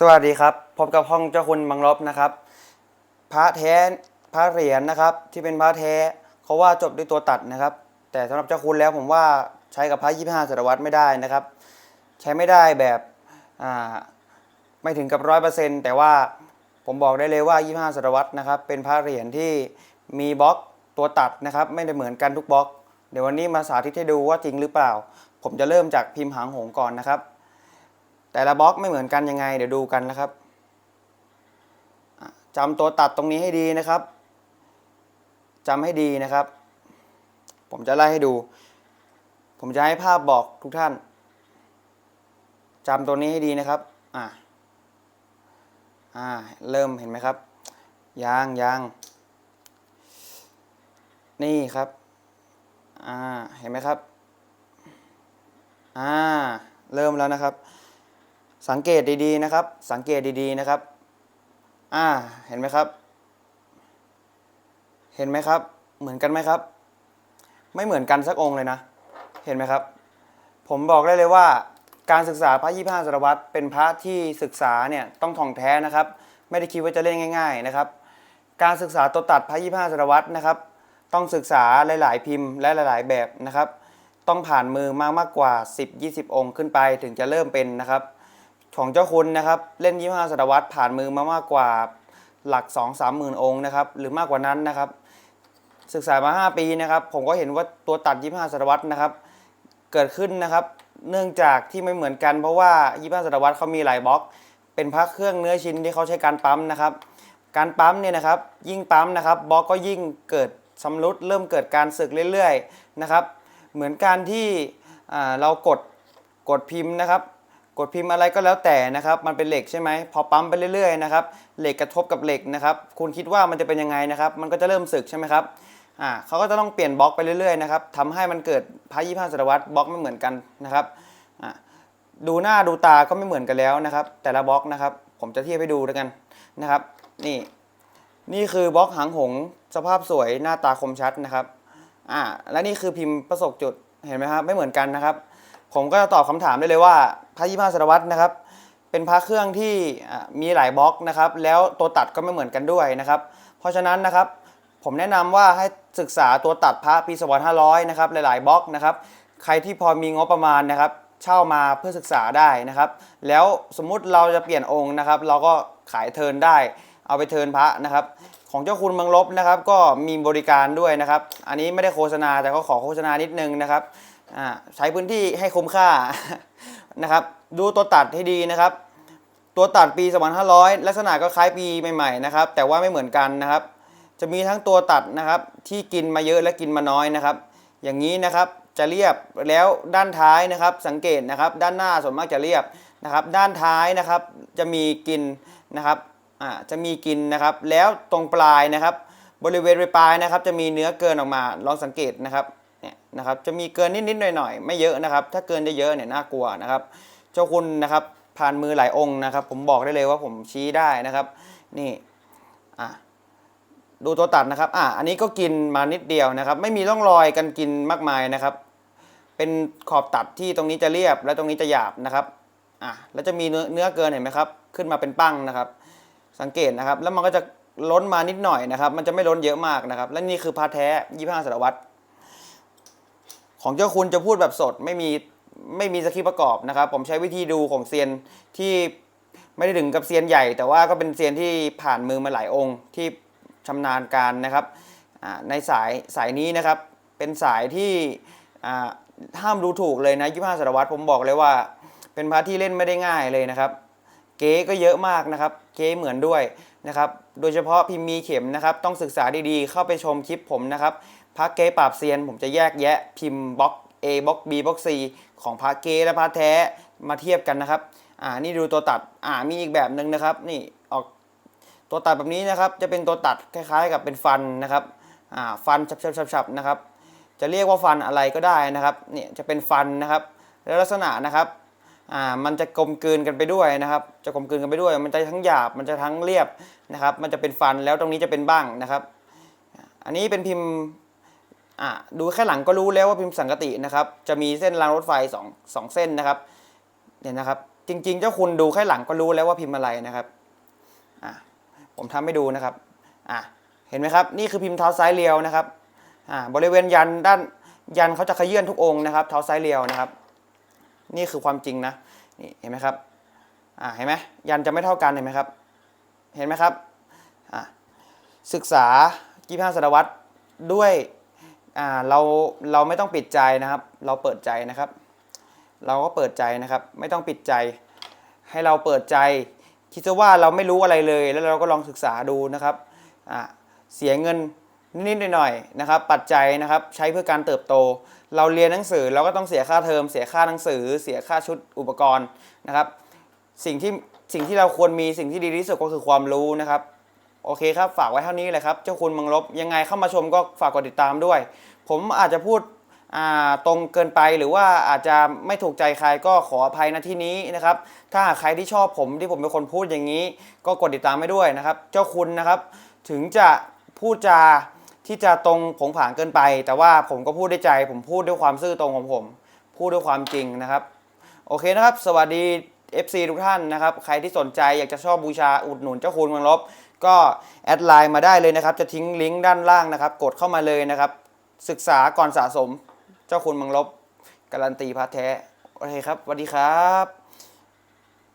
สวัสดีครับ พบกับห้องเจ้าคุณบังลบนะครับ พระแท้พระเหรียญนะครับ ที่เป็นพระแท้เขาว่าจบด้วยตัวตัดนะครับ แต่สำหรับเจ้าคุณแล้วผมว่าใช้กับพระยี่ห้าศตวรรษไม่ได้นะครับ ใช้ไม่ได้แบบไม่ถึงกับร้อยเปอร์เซ็นต์แต่ว่าผมบอกได้เลยว่ายี่ห้าศตวรรษนะครับ เป็นพระเหรียญที่มีบล็อกตัวตัดนะครับ ไม่ได้เหมือนกันทุกบล็อก เดี๋ยววันนี้มาสาธิตให้ดูว่าจริงหรือเปล่า ผมจะเริ่มจากพิมพ์หางหงก่อนนะครับ แต่ละบล็อกไม่เหมือนกันยังไง เดี๋ยวดูกันนะครับจำตัวตัดตรงนี้ให้ดีนะครับจำให้ดีนะครับ ผมจะไล่ให้ดู ผมจะให้ภาพบอกทุกท่านจำตัวนี้ให้ดีนะครับอ่าอ่าเริ่มเห็นไหมครับยางยางนี่ครับอ่าเห็นไหมครับอ่าเริ่มแล้วนะครับ สังเกตดีๆนะครับ สังเกตดีๆนะครับ อ่า เห็นไหมครับ เห็นไหมครับ เหมือนกันไหมครับ ไม่เหมือนกันสักองค์เลยนะ เห็นไหมครับ ผมบอกได้เลยว่าการศึกษาพระยี่ห้าศตวรรเป็นพระที่ศึกษาเนี่ยต้องท่องแท้นะครับ ไม่ได้คิดว่าจะเล่นง่าย ๆนะครับ การศึกษาตัวตัดพระยี่ห้าศตวรรนะครับ ต้องศึกษาหลายๆพิมพ์และหลายๆแบบนะครับ ต้องผ่านมือมามากกว่า 10-20 องค์ขึ้นไปถึงจะเริ่มเป็นนะครับ ของเจ้าคุณนะครับ เล่น25ศตวรรษผ่านมือมามากกว่าหลัก2 3หมื่นองค์นะครับ หรือมากกว่านั้นนะครับ ศึกษามา 5 ปีนะครับ ผมก็เห็นว่าตัวตัด25ศตวรรษนะครับ เกิดขึ้นนะครับ เนื่องจากที่ไม่เหมือนกันเพราะว่า25ศตวรรษเขามีหลายบล็อก เป็นพระเครื่องเนื้อชิ้นที่เขาใช้การปั๊มนะครับ การปั๊มเนี่ยนะครับ ยิ่งปั๊มนะครับบล็อกก็ยิ่งเกิดชำรุดเริ่มเกิดการสึกเรื่อยๆนะครับ เหมือนการที่เรากดกดพิมพ์นะครับ กดพิมพ์อะไรก็แล้วแต่นะครับ มันเป็นเหล็กใช่ไหมพอปั๊มไปเรื่อยๆนะครับเหล็กกระทบกับเหล็กนะครับ คุณคิดว่ามันจะเป็นยังไงนะครับ มันก็จะเริ่มสึกใช่ไหมครับอ่าเขาก็จะต้องเปลี่ยนบล็อกไปเรื่อยๆนะครับทำให้มันเกิดพายี่ห้าศตวรรษบล็อกไม่เหมือนกันนะครับอ่าดูหน้าดูตาก็ไม่เหมือนกันแล้วนะครับ แต่ละบล็อกนะครับ ผมจะเทียบให้ดูด้วยกันนะครับ นี่ นี่คือบล็อกหางหงส์สภาพสวยหน้าตาคมชัดนะครับอ่าและนี่คือพิมพ์ประสบจุดเห็นไหมครับไม่เหมือนกันนะครับ ผมก็จะตอบคำถามได้เลยว่าพระยี่ห้าศตวรรนะครับ เป็นพระเครื่องที่มีหลายบล็อกนะครับ แล้วตัวตัดก็ไม่เหมือนกันด้วยนะครับ เพราะฉะนั้นนะครับผมแนะนำว่าให้ศึกษาตัวตัดพระปี2500นะครับหลายๆบล็อกนะครับ ใครที่พอมีงบประมาณนะครับ เช่ามาเพื่อศึกษาได้นะครับ แล้วสมมุติเราจะเปลี่ยนองค์นะครับ เราก็ขายเทินได้เอาไปเทินพระนะครับ ของเจ้าคุณเมืองลบนะครับ ก็มีบริการด้วยนะครับ อันนี้ไม่ได้โฆษณาแต่ก็ขอโฆษณานิดนึงนะครับ ใช้พื้นที่ให้คุ้มค่านะครับ ดูตัวตัดให้ดีนะครับ ตัวตัดปี 2500 ลักษณะก็คล้ายปีใหม่ๆนะครับ แต่ว่าไม่เหมือนกันนะครับ จะมีทั้งตัวตัดนะครับ ที่กินมาเยอะและกินมาน้อยนะครับ อย่างนี้นะครับจะเรียบแล้วด้านท้ายนะครับ สังเกตนะครับ ด้านหน้าส่วนมากจะเรียบนะครับ ด้านท้ายนะครับจะมีกินนะครับอ่าจะมีกินนะครับ แล้วตรงปลายนะครับ บริเวณปลายนะครับ จะมีเนื้อเกินออกมาลองสังเกตนะครับ นะครับจะมีเกินนิดๆหน่อยๆไม่เยอะนะครับ ถ้าเกินเยอะๆเนี่ยน่ากลัวนะครับ เจ้าคุณนะครับผ่านมือหลายองค์นะครับ ผมบอกได้เลยว่าผมชี้ได้นะครับ นี่อะดูตัวตัดนะครับอะอันนี้ก็กินมานิดเดียวนะครับ ไม่มีร่องรอยกันกินมากมายนะครับ เป็นขอบตัดที่ตรงนี้จะเรียบและตรงนี้จะหยาบนะครับอะแล้วจะมีเนื้อเกินเห็นไหมครับ ขึ้นมาเป็นปั้งนะครับ สังเกตนะครับ แล้วมันก็จะล้นมานิดหน่อยนะครับ มันจะไม่ล้นเยอะมากนะครับ และนี่คือพาแท้ยี่ห้าศตวรรษ ของเจ้าคุณจะพูดแบบสดไม่มีไม่มีสคริปต์ประกอบนะครับ ผมใช้วิธีดูของเซียนที่ไม่ได้ถึงกับเซียนใหญ่ แต่ว่าก็เป็นเซียนที่ผ่านมือมาหลายองค์ที่ชำนาญการนะครับในสายสายนี้นะครับ เป็นสายที่ห้ามดูถูกเลยนะยี่ห้าศตวรรษผมบอกเลยว่า เป็นพระที่เล่นไม่ได้ง่ายเลยนะครับ เก๊ก็เยอะมากนะครับ เก๊เหมือนด้วยนะครับ โดยเฉพาะพิมพ์มีเข็มนะครับ ต้องศึกษาดีๆ เข้าไปชมคลิปผมนะครับ พระเกปราบเซียน ผมจะแยกแยะพิมพ์บล็อก A บล็อก B บล็อก C ของพระเกและพระแท้มาเทียบกันนะครับ อ่า นี่ดูตัวตัด อ่า มีอีกแบบหนึ่งนะครับ นี่ออกตัวตัดแบบนี้นะครับ จะเป็นตัวตัดคล้ายๆ กับเป็นฟันนะครับ อ่า ฟันฉับๆๆๆนะครับ จะเรียกว่าฟันอะไรก็ได้นะครับ เนี่ยจะเป็นฟันนะครับ แล้วลักษณะนะครับ อ่า มันจะกลมกลืนกันไปด้วยนะครับ จะกลมกลืนกันไปด้วย มันจะทั้งหยาบ มันจะทั้งเรียบนะครับ มันจะเป็นฟัน แล้วตรงนี้จะเป็นบ้างนะครับ อันนี้เป็นพิมพ์ อ่าดูแค่หลังก็รู้แล้วว่าพิมพ์สังกตินะครับจะมีเส้นรางรถไฟสองสองเส้นนะครับเนี่ยนะครับ จริง ๆ เจ้าคุณดูแค่หลังก็รู้แล้วว่าพิมพ์อะไรนะครับอะผมทำให้ดูนะครับอะเห็นไหมครับ นี่คือพิมพ์เท้าซ้ายเรียวนะครับอ่าบริเวณยันด้านยันเขาจะขยื่นทุกองค์นะครับ เท้าซ้ายเรียวนะครับ นี่คือความจริงนะนี่เห็นไหมครับอ่าเห็นไหมยันจะไม่เท่ากันเห็นไหมครับ เห็นไหมครับอะศึกษา25ศตวรรษด้วย อ่าเราเราไม่ต้องปิดใจนะครับ เราเปิดใจนะครับ เราก็เปิดใจนะครับ ไม่ต้องปิดใจ ให้เราเปิดใจ คิดซะว่าเราไม่รู้อะไรเลย แล้วเราก็ลองศึกษาดูนะครับอะเสียเงินนิดๆหน่อยๆนะครับ ปัจจัยนะครับใช้เพื่อการเติบโต เราเรียนหนังสือเราก็ต้องเสียค่าเทอม เสียค่าหนังสือ เสียค่าชุดอุปกรณ์นะครับ สิ่งที่สิ่งที่เราควรมีสิ่งที่ดีที่สุดก็คือความรู้นะครับ โอเคครับ ฝากไว้เท่านี้เลยครับ เจ้าคุณมังลบยังไงเข้ามาชมก็ฝากกดติดตามด้วย ผมอาจจะพูดตรงเกินไปหรือว่าอาจจะไม่ถูกใจใครก็ขออภัยณที่นี้นะครับ ถ้าหากใครที่ชอบผมที่ผมเป็นคนพูดอย่างนี้ ก็กดติดตามไม่ด้วยนะครับ เจ้าคุณนะครับ ถึงจะพูดจาที่จะตรงผงผางเกินไป แต่ว่าผมก็พูดด้วยใจ ผมพูดด้วยความซื่อตรงของผม พูดด้วยความจริงนะครับ โอเคนะครับ สวัสดี FC ทุกท่านนะครับ ใครที่สนใจอยากจะชอบบูชาอุดหนุนเจ้าคุณเมืองลบ ก็แอดไลน์มาได้เลยนะครับ จะทิ้งลิงก์ด้านล่างนะครับ กดเข้ามาเลยนะครับ ศึกษาก่อนสะสมเจ้าคุณเมืองลบ การันตีพระแท้ โอเคครับสวัสดีครับ